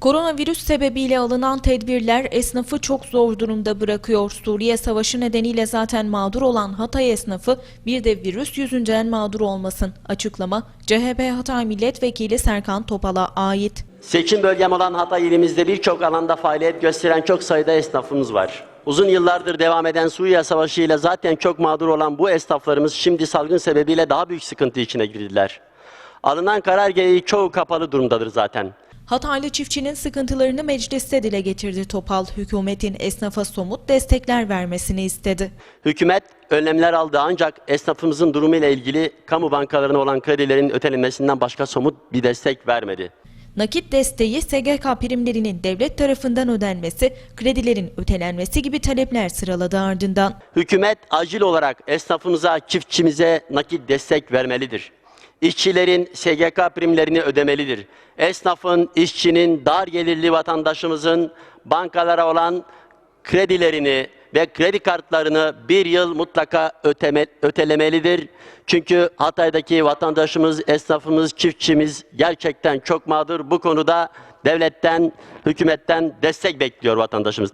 Koronavirüs sebebiyle alınan tedbirler esnafı çok zor durumda bırakıyor. Suriye Savaşı nedeniyle zaten mağdur olan Hatay esnafı bir de virüs yüzünden mağdur olmasın. Açıklama CHP Hatay Milletvekili Serkan Topal'a ait. Seçim bölgem olan Hatay ilimizde birçok alanda faaliyet gösteren çok sayıda esnafımız var. Uzun yıllardır devam eden Suriye Savaşı ile zaten çok mağdur olan bu esnaflarımız şimdi salgın sebebiyle daha büyük sıkıntı içine girdiler. Alınan karar gereği çoğu kapalı durumdadır zaten. Hataylı çiftçinin sıkıntılarını mecliste dile getirdi Topal. Hükümetin esnafa somut destekler vermesini istedi. Hükümet önlemler aldı ancak esnafımızın durumu ile ilgili kamu bankalarına olan kredilerin ötelenmesinden başka somut bir destek vermedi. Nakit desteği, SGK primlerinin devlet tarafından ödenmesi, kredilerin ötelenmesi gibi talepler sıraladı ardından. Hükümet acil olarak esnafımıza, çiftçimize nakit destek vermelidir. İşçilerin SGK primlerini ödemelidir. Esnafın, işçinin, dar gelirli vatandaşımızın bankalara olan kredilerini ve kredi kartlarını bir yıl mutlaka öteme, ötelemelidir. Çünkü Hatay'daki vatandaşımız, esnafımız, çiftçimiz gerçekten çok mağdur. Bu konuda devletten, hükümetten destek bekliyor vatandaşımız.